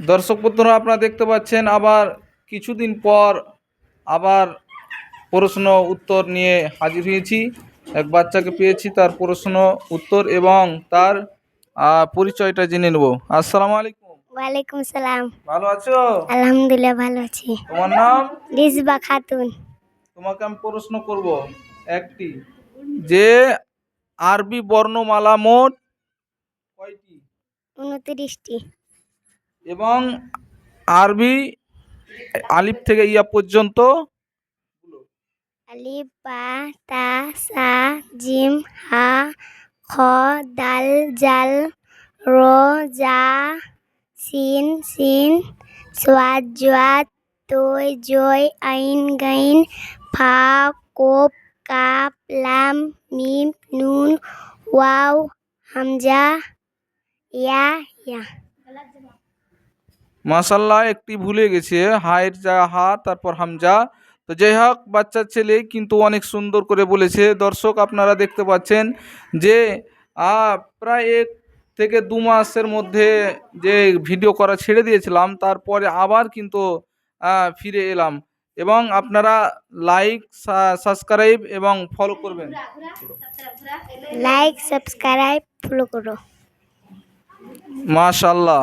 দর্শক বন্ধুরা আপনারা দেখতে পাচ্ছেন আবার কিছুদিন পর আবার প্রশ্ন উত্তর নিয়ে হাজির হয়েছি। এক বাচ্চাকে পেয়েছি তার প্রশ্ন উত্তর এবং তার পরিচয়টা জেনে নেব। আসসালামু আলাইকুম। ওয়ালাইকুম সালাম। ভালো আছো? আলহামদুলিল্লাহ ভালো আছি। তোমার নাম? রিজবা খাতুন। তোমাকে আমি প্রশ্ন করব একটি যে আরবি বর্ণমালা মোট কয়টি? উনত্রিশটি। এবং আরবি আলিফ থেকে ইয়া পর্যন্ত আলিফ বা তা, সা, জিম, হা, খ, দাল, জাল, র, জা, সিন সিন, সোয়াদ, জোয়াদ, তৈ, জয়, আইন, গাইন, ফা, কোপ, কাপ, লাম, মিম, নুন, ওয়াও, হামজা, ইয়া ইয়া। মাসাল্লাহ একটি ভুলে গেছে। হায়ের যা হা তারপর হামজা। তো যাই হোক বাচ্চা ছেলে কিন্তু অনেক সুন্দর করে বলেছে। দর্শক আপনারা দেখতে পাচ্ছেন যে প্রায় এক থেকে দু মাসের মধ্যে যে ভিডিও করা ছেড়ে দিয়েছিলাম তারপরে আবার কিন্তু ফিরে এলাম। এবং আপনারা লাইক সাবস্ক্রাইব এবং ফলো করবেন। লাইক সাবস্ক্রাইব ফলো করো। মাশাল্লাহ।